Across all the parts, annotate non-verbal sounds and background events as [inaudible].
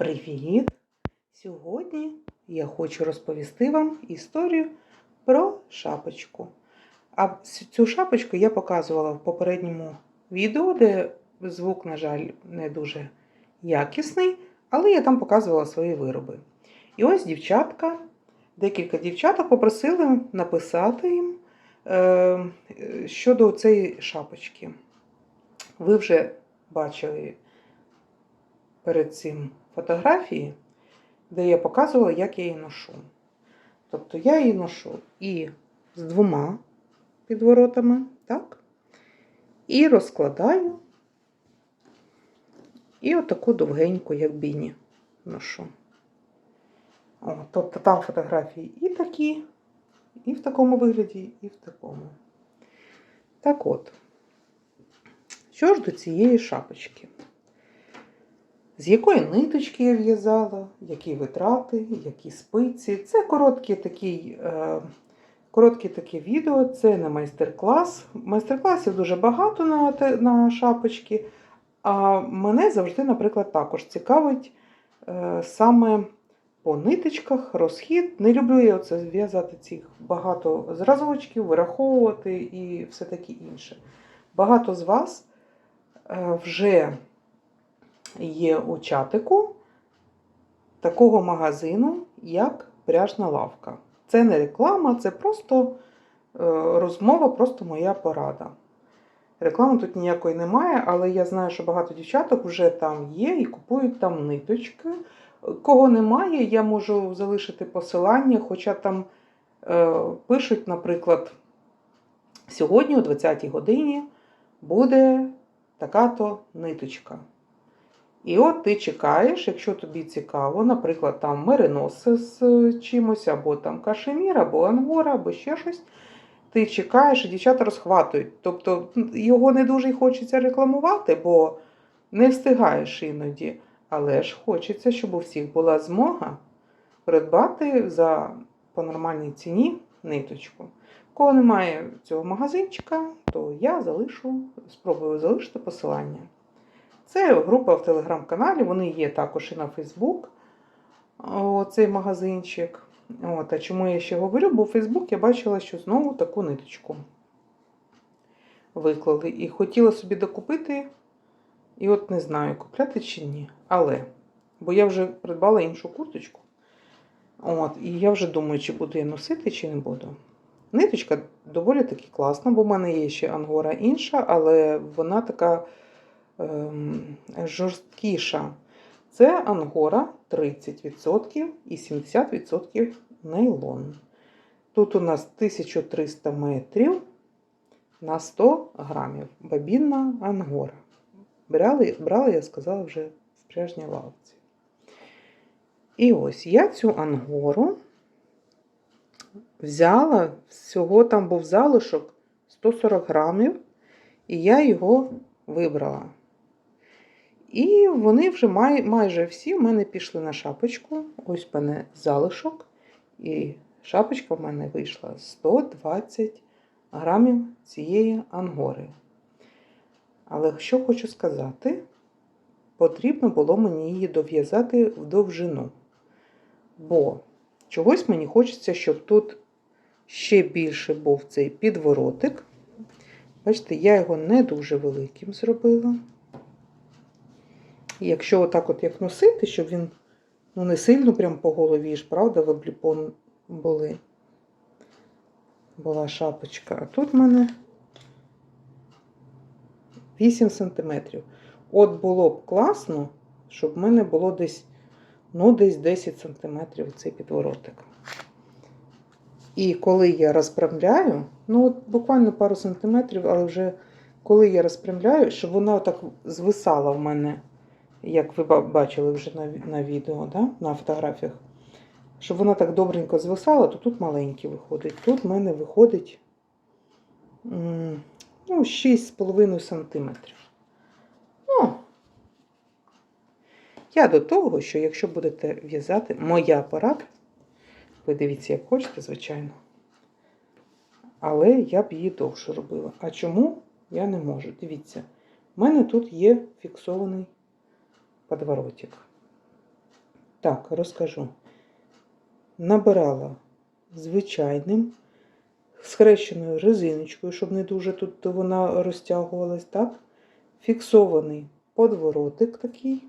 Привіт! Сьогодні я хочу розповісти вам історію про шапочку. А цю шапочку я показувала в попередньому відео, де звук, на жаль, не дуже якісний, але я там показувала свої вироби. І ось дівчатка, декілька дівчаток попросили написати їм е, щодо цієї шапочки. Ви вже бачили перед цим фотографії, де я показувала, як я її ношу. Тобто я її ношу і з двома підворотами, так? І розкладаю, і отаку довгеньку, як біні, ношу. О, тобто там фотографії і такі, і в такому вигляді, і в такому. Так от, що ж до цієї шапочки? З якої ниточки я в'язала, які витрати, які спиці. Це короткі такі, е, коротке таке відео, це не майстер-клас. Майстер-класів дуже багато на, на шапочки. А мене завжди, наприклад, також цікавить е, саме по ниточках, розхід. Не люблю я оце в'язати цих багато зразочків, вираховувати і все таке інше. Багато з вас е, вже є у чатику такого магазину, як пряжна лавка. Це не реклама, це просто е, розмова, просто моя порада. Реклами тут ніякої немає, але я знаю, що багато дівчаток вже там є і купують там ниточки. Кого немає, я можу залишити посилання, хоча там е, пишуть, наприклад, сьогодні о 20-й годині буде така-то ниточка. І от ти чекаєш, якщо тобі цікаво, наприклад, там мериноси з е, чимось, або там кашемір, або ангора, або ще щось. Ти чекаєш, і дівчата розхватують. Тобто його не дуже хочеться рекламувати, бо не встигаєш іноді. Але ж хочеться, щоб у всіх була змога придбати за по нормальній ціні ниточку. Кого немає цього магазинчика, то я залишу, спробую залишити посилання. Це група в телеграм-каналі, вони є також і на Фейсбук, цей магазинчик. От, а чому я ще говорю? Бо в Фейсбук я бачила, що знову таку ниточку виклали. І хотіла собі докупити, і от не знаю, купляти чи ні. Але, бо я вже придбала іншу курточку. От, і я вже думаю, чи буду я носити, чи не буду. Ниточка доволі таки класна, бо в мене є ще ангора інша, але вона така жорсткіша. Це ангора 30% і 70% нейлон. Тут у нас 1300 метрів на 100 грамів. Бабінна ангора. Брали, брала, я сказала, вже в пряжній лавці. І ось я цю ангору взяла, всього там був залишок 140 грамів, і я його вибрала. І вони вже май, майже всі в мене пішли на шапочку. Ось в мене залишок. І шапочка в мене вийшла 120 грамів цієї ангори. Але що хочу сказати, потрібно було мені її дов'язати в довжину. Бо чогось мені хочеться, щоб тут ще більше був цей підворотик. Бачите, я його не дуже великим зробила. І якщо отак от як носити, щоб він ну, не сильно прям по голові ж, правда, в обліпон були. Була шапочка. А тут в мене 8 сантиметрів. От було б класно, щоб в мене було десь, ну, десь 10 сантиметрів цей підворотик. І коли я розпрямляю, ну от буквально пару сантиметрів, але вже коли я розпрямляю, щоб вона так звисала в мене, як ви бачили вже на, на відео, да? на фотографіях, щоб вона так добренько звисала, то тут маленький виходить. Тут в мене виходить ну, 6,5 сантиметрів. Ну, я до того, що якщо будете в'язати, моя порада, ви дивіться, як хочете, звичайно. Але я б її довше робила. А чому я не можу? Дивіться, в мене тут є фіксований подворотик. Так, розкажу. Набирала звичайним, схрещеною резиночкою, щоб не дуже тут вона розтягувалась, так? Фіксований подворотик такий.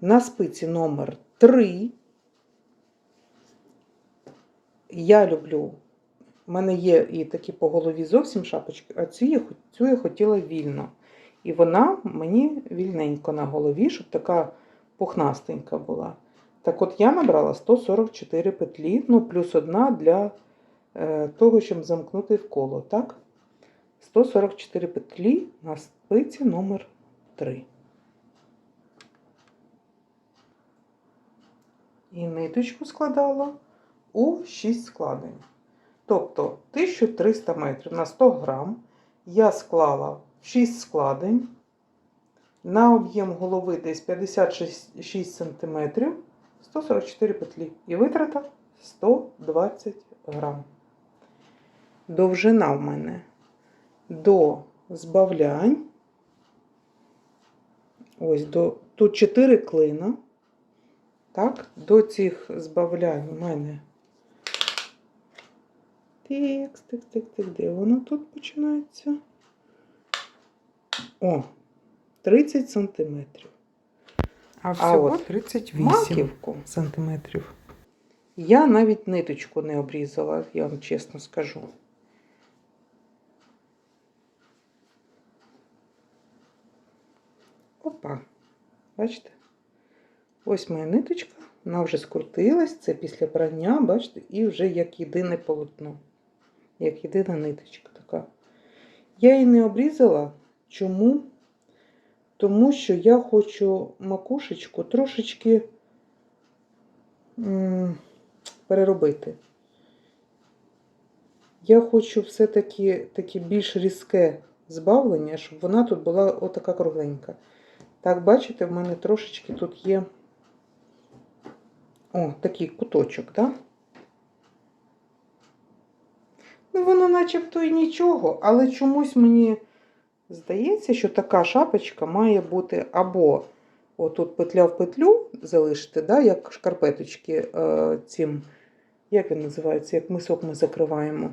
На спиці номер 3. Я люблю. У мене є і такі по голові зовсім шапочки, а цю я хотіла вільно. І вона мені вільненько на голові, щоб така пухнастенька була. Так от я набрала 144 петлі, ну, плюс одна для е, того, щоб замкнути в коло, так? 144 петлі на спиці номер 3. І ниточку складала у 6 складень. Тобто 1300 метрів на 100 грам я склала 6 складень. На об'єм голови десь 56 см, 144 петлі. І витрата 120 грам. Довжина в мене до збавлянь. Ось до тут 4 клина. Так, до цих збавлянь у мене. Тик, тик, тик, тик, де воно тут починається? О, 30 сантиметрів. А всього от 38 Маківку сантиметрів. я навіть ниточку не обрізала, я вам чесно скажу. Опа, бачите? Ось моя ниточка, вона вже скрутилась, це після прання, бачите, і вже як єдине полотно, як єдина ниточка така. Я її не обрізала. Чому? Тому що я хочу макушечку трошечки переробити. Я хочу все-таки таке більш різке збавлення, щоб вона тут була отака кругленька. Так, бачите, в мене трошечки тут є о, такий куточок, так? Да? Ну, воно начебто і нічого, але чомусь мені здається, що така шапочка має бути або отут петля в петлю залишити, да, як шкарпеточки е, цим, як він називається, як мисок ми закриваємо.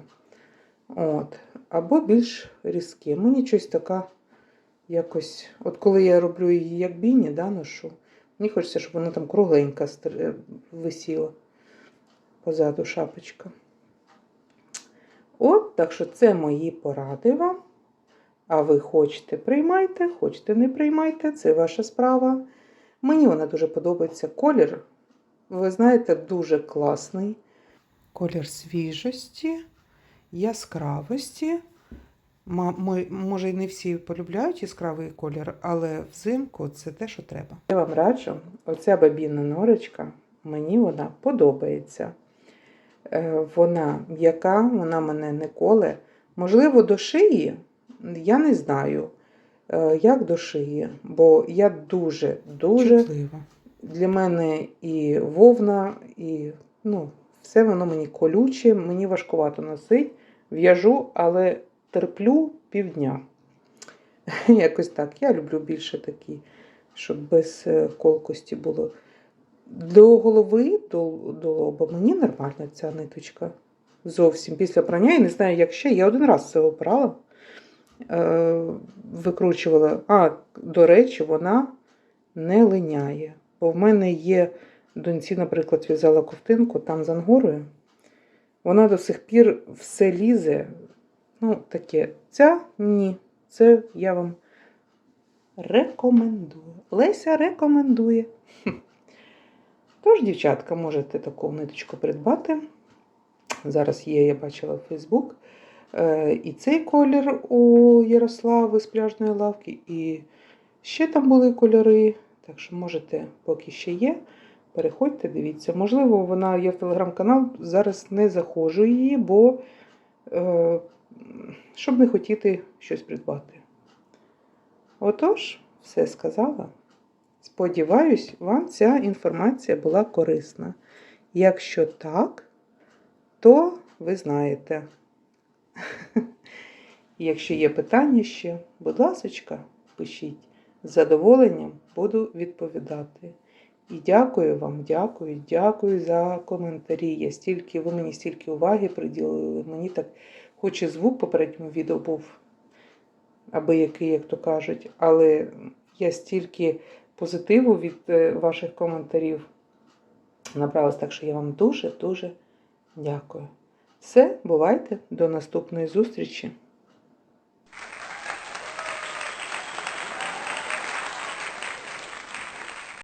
От. Або більш різке. Мені щось така якось. От коли я роблю її як біні, да, ношу, мені хочеться, щоб вона там кругленька е, висіла позаду шапочка. От, так що це мої поради вам. А ви хочете приймайте, хочете не приймайте, це ваша справа. Мені вона дуже подобається. Колір, ви знаєте, дуже класний. Колір свіжості, яскравості. Може, і не всі полюбляють яскравий колір, але взимку це те, що треба. Я вам раджу, оця бабінна норочка, мені вона подобається. Е, Вона м'яка, вона мене не коле. Можливо, до шиї, я не знаю, е, як до шиї, бо я дуже, дуже Чутливо. для мене і вовна, і ну, все воно мені колюче, мені важкувато носить. В'яжу, але терплю півдня. [laughs] Якось так. Я люблю більше такі, щоб без е, колкості було. До голови, до, до лоба мені нормальна ця ниточка. Зовсім після прання. Я не знаю, як ще. Я один раз це опрала, викручувала. А, до речі, вона не линяє. Бо в мене є доньці, наприклад, в'язала ковтинку там з ангорою. Вона до сих пір все лізе. Ну, таке. Ця ні. Це я вам рекомендую. Леся рекомендує. [laughs] Тож, дівчатка, можете таку ниточку придбати. Зараз є, я бачила в Фейсбук. Е, І цей колір у Ярослави з пляжної лавки, і ще там були кольори. Так що можете, поки ще є, переходьте, дивіться. Можливо, вона є в телеграм-канал. Зараз не заходжу її, бо е, щоб не хотіти щось придбати. Отож, все сказала. Сподіваюсь, вам ця інформація була корисна. Якщо так, то ви знаєте. Якщо є питання ще, будь ласка, пишіть. З задоволенням буду відповідати. І дякую вам, дякую, дякую за коментарі. Я стільки, ви мені стільки уваги приділили. Мені так, хоч і звук попередньому відео був аби який, як то кажуть, але я стільки позитиву від е, ваших коментарів набралась, так що я вам дуже-дуже дякую. Все, бувайте, до наступної зустрічі.